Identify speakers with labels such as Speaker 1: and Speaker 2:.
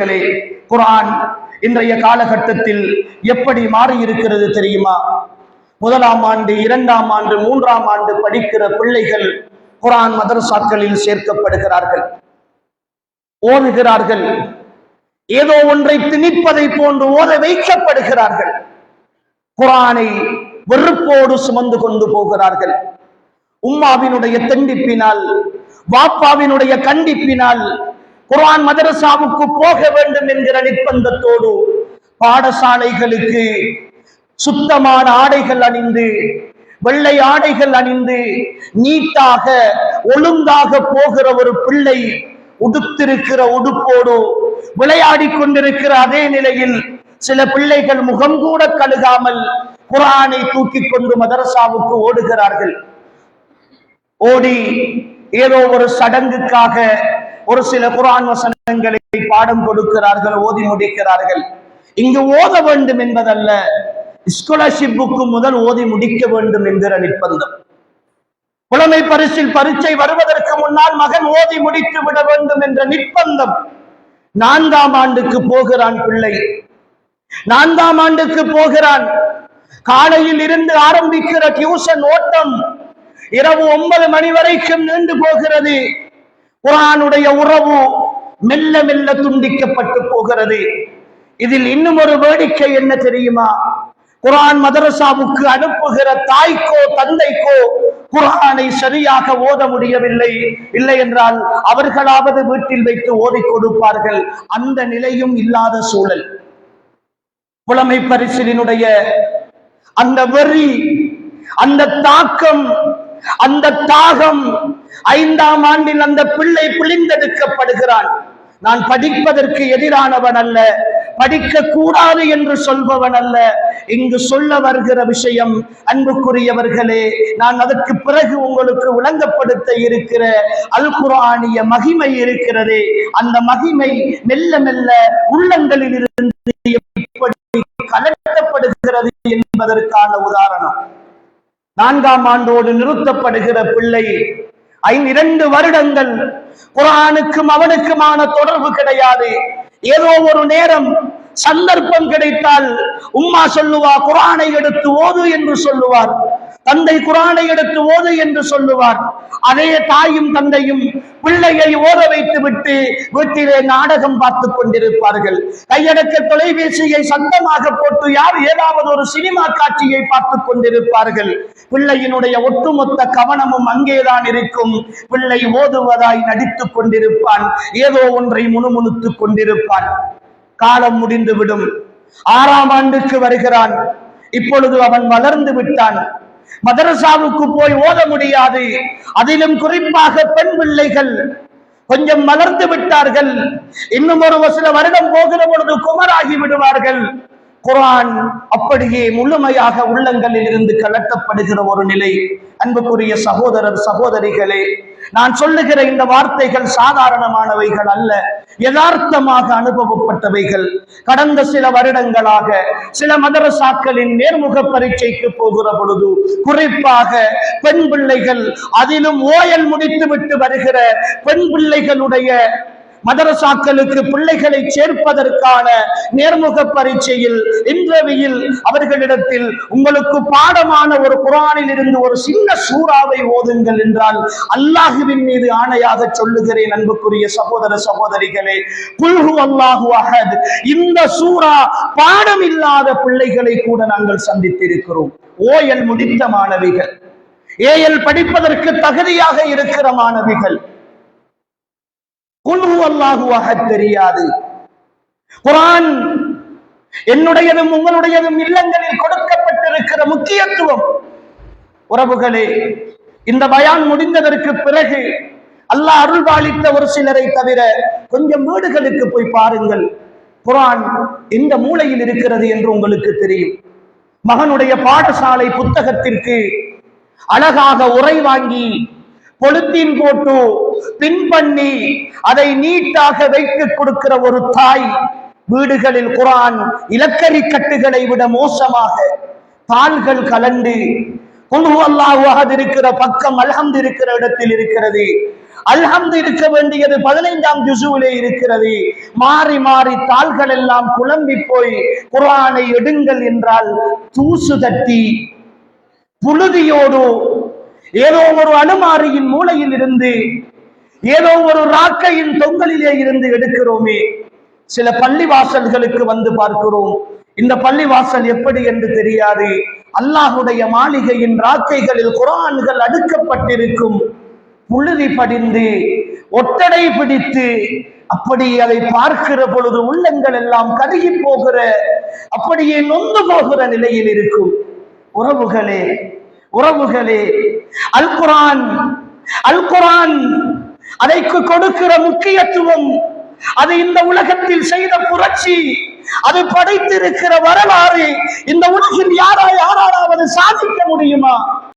Speaker 1: சகோதரர்களே குரான் இன்றைய காலகட்டத்தில் எப்படி மாறி இருக்கிறது தெரியுமா? முதலாம் ஆண்டு இரண்டாம் ஆண்டு மூன்றாம் ஆண்டு படிக்கிற பிள்ளைகள் குரான் மதரசாக்களில் சேர்க்கப்படுகிறார்கள். ஓதுகிறார்கள். ஏதோ ஒன்றை திணிப்பதை போன்று ஓத வைக்கப்படுகிறார்கள். குரானை வெறுப்போடு சுமந்து கொண்டு போகிறார்கள். உம்மாவினுடைய தண்டிப்பினால் வாப்பாவினுடைய கண்டிப்பினால் குர்ஆன் மதரசாவுக்கு போக வேண்டும் என்கிற நிர்பந்தத்தோடு பாடசாலைகளுக்கு சுத்தமான ஆடைகள் அணிந்து வெள்ளை ஆடைகள் அணிந்து நீட்டாக ஒழுங்காக போகிற ஒரு பிள்ளை உடுத்திருக்கிற உடுப்போடு விளையாடி கொண்டிருக்கிற அதே நிலையில் சில பிள்ளைகள் முகம் கூட கழுகாமல் குரானை தூக்கி கொண்டு மதரசாவுக்கு ஓடுகிறார்கள். ஓடி ஏதோ ஒரு சடங்குக்காக ஒரு சில குரான் வசனங்களை பாடம் கொடுக்கிறார்கள் ஓதி முடிக்கிறார்கள். இங்கு ஓத வேண்டும் என்பதல்ல ஸ்காலர்ஷிப்புக்கு முதல் ஓதி முடிக்க வேண்டும் என்கிற நிர்பந்தம். புலமை பரிசில் பரீட்சை வருவதற்கு முன்னால் மகன் ஓதி முடித்து விட வேண்டும் என்ற நிர்பந்தம். நான்காம் ஆண்டுக்கு போகிறான் பிள்ளை. நான்காம் ஆண்டுக்கு போகிறான். காலையில் இருந்து ஆரம்பிக்கிற டியூஷன் ஓட்டம் இரவு ஒன்பது மணி வரைக்கும் நீண்டு போகிறது. குரானுடைய உறவு மெல்ல மெல்ல துண்டிக்கப்பட்டு போகிறது. இதில் இன்னும் ஒரு வேடிக்கை என்ன தெரியுமா? குரான் மதரசாவுக்கு அனுப்புகிற தாய்க்கோ தந்தைக்கோ குரானை சரியாக ஓத முடியவில்லை. இல்லை என்றால் அவர்களாவது வீட்டில் வைத்து ஓதி கொடுப்பார்கள். அந்த நிலையும் இல்லாத சூழல். புலமை பரிசிலினுடைய அந்த வெறி அந்த தாக்கம் அந்த தாகம் ஐந்தாம் ஆண்டில் அந்த பிள்ளை பிழிந்தெடுக்கப்படுகிறான் நான் படிப்பதற்கு எதிரானவன் அல்ல படிக்க கூடாது என்று சொல்பவன் அல்ல. இங்கு சொல்ல வருகிற விஷயம் அன்புக்குரியவர்களே நான் அதற்கு பிறகு உங்களுக்கு விளங்கப்படுத்த இருக்கிற அல் குரானிய மகிமை இருக்கிறதே. அந்த மகிமை மெல்ல மெல்ல உள்ளங்களில் இருந்து எப்படி கலட்டப்படுகிறது என்பதற்கான உதாரணம். நான்காம் ஆண்டோடு நிறுத்தப்படுகிற பிள்ளை ஐந்து இரண்டு வருடங்கள் குரானுக்கும் அவனுக்குமான தொடர்பு கிடையாது. ஏதோ ஒரு நேரம் சந்தர்ப்பம் கிடைத்தால் உம்மா சொல்லுவா குரானை எடுத்து ஓது என்று சொல்லுவார். தந்தை குரானை எடுத்து ஓது என்று சொல்லுவார். அதே தாயும் தந்தையும் பிள்ளையை ஓத வைத்து விட்டு வீட்டிலே நாடகம் பார்த்து கொண்டிருப்பார்கள். கையடக்க தொலைபேசியை சத்தமாக போட்டு யார் ஏதாவது ஒரு சினிமா காட்சியை பார்த்து கொண்டிருப்பார்கள். பிள்ளையினுடைய ஒட்டுமொத்த கவனமும் அங்கேதான் இருக்கும். பிள்ளை ஓதுவதாய் நடித்துக் கொண்டிருப்பான். ஏதோ ஒன்றை முணுமுணுத்துக் கொண்டிருப்பான். காலம் முடிந்துவிடும். ஆறாம் ஆண்டுக்கு வருகிறான். இப்பொழுது அவன் வளர்ந்து விட்டான். மதரசாவுக்கு போய் ஓத முடியாது. அதிலும் குறிப்பாக பெண் பிள்ளைகள் கொஞ்சம் மலர்ந்து விட்டார்கள். இன்னும் ஒரு சில வருடம் போகிற பொழுது குமராகி விடுவார்கள். குரான் அப்படியே முழுமையாக உள்ளங்களில் இருந்து கலட்டப்படுகிற ஒரு நிலை. அன்புக்குரிய சகோதரர் சகோதரிகளே நான் சொல்லுகிற இந்த வார்த்தைகள் சாதாரணமானவைகள் அல்ல. யதார்த்தமாக அனுபவப்பட்டவைகள். கடந்த சில வருடங்களாக சில மதரசாக்களின் நேர்முக பரீட்சைக்கு போகிற பொழுது குறிப்பாக பெண் பிள்ளைகள் அதிலும் ஓயல் முடித்து விட்டு வருகிற பெண் பிள்ளைகளுடைய மதரசாக்களுக்கு பிள்ளைகளை சேர்ப்பதற்கான நேர்முக பரீட்சையில் இன்றவையில் அவர்களிடத்தில் உங்களுக்கு பாடமான ஒரு குரானில் இருந்து ஒரு சின்ன சூறாவை ஓதுங்கள் என்றால் அல்லாஹுவின் மீது ஆணையாக சொல்லுகிறேன் அன்புக்குரிய சகோதர சகோதரிகளே. குல்ஹு அல்லாஹு அஹத். இந்த சூரா பாடம் இல்லாத பிள்ளைகளை கூட நாங்கள் சந்தித்திருக்கிறோம். ஓயல் முடித்த மாணவிகள். ஏஎல் படிப்பதற்கு தகுதியாக இருக்கிற மாணவிகள். குல்ஹு அல்லாஹு தெரியாது. குரான் என்னுடையதும் உங்களுடையதும் இல்லங்களில் கொடுக்கப்பட்டிருக்கிற முக்கியத்துவம். உறவுகளே இந்த பயான் முடிந்ததற்கு பிறகு அல்லாஹ் அருள்பாலித்த ஒரு சிலரை தவிர கொஞ்சம் வீடுகளுக்கு போய் பாருங்கள். குரான் எந்த மூலையில் இருக்கிறது என்று உங்களுக்கு தெரியும். மகனுடைய பாடசாலை புத்தகத்திற்கு அழகாக உரை வாங்கி பொழுத்தின் போட்டு பின் பண்ணி அதை நீட்டாக வைத்து கொடுக்கிற ஒரு தாய் வீடுகளில் குரான் இலக்கரி கட்டுகளை விட மோசமாக தாள்கள் கலண்டு குழு அல்லாஹு இருக்கிற பக்கம் அல்ஹம்து இருக்கிற இடத்தில் இருக்கிறது. அல்ஹம்து இருக்க வேண்டியது பதினைந்தாம் ஜுசுவிலே இருக்கிறது. மாறி மாறி தாள்கள் எல்லாம் குழம்பி போய் குரானை எடுங்கள் என்றால் தூசு தட்டி புழுதியோடு ஏதோ ஒரு அனுமாரியின் மூலையில் இருந்து ஏதோ ஒரு ராக்கையின் தொங்கலிலே இருந்து எடுக்கிறோமே. சில பள்ளிவாசல்களுக்கு வந்து பார்க்கிறோம். இந்த பள்ளிவாசல் எப்படி என்று தெரியாது. அல்லாஹுடைய மாளிகையின் ராக்கைகளில் குரான்கள் அடுக்கப்பட்டிருக்கும். புழுதி படிந்து ஒட்டடை பிடித்து அப்படி அதை பார்க்கிற பொழுது உள்ளங்கள் எல்லாம் கருகி போகிற அப்படியே நொந்து போகிற நிலையில் இருக்கும். உறவுகளே உறவுகளே அல் குரான் அல் குரான் அதைக்கு கொடுக்கிற முக்கியத்துவம் அது இந்த உலகத்தில் செய்த புரட்சி அது படைத்திருக்கிற வரலாறு இந்த உலகில் யாரா யாராலாவது சாதிக்க முடியுமா?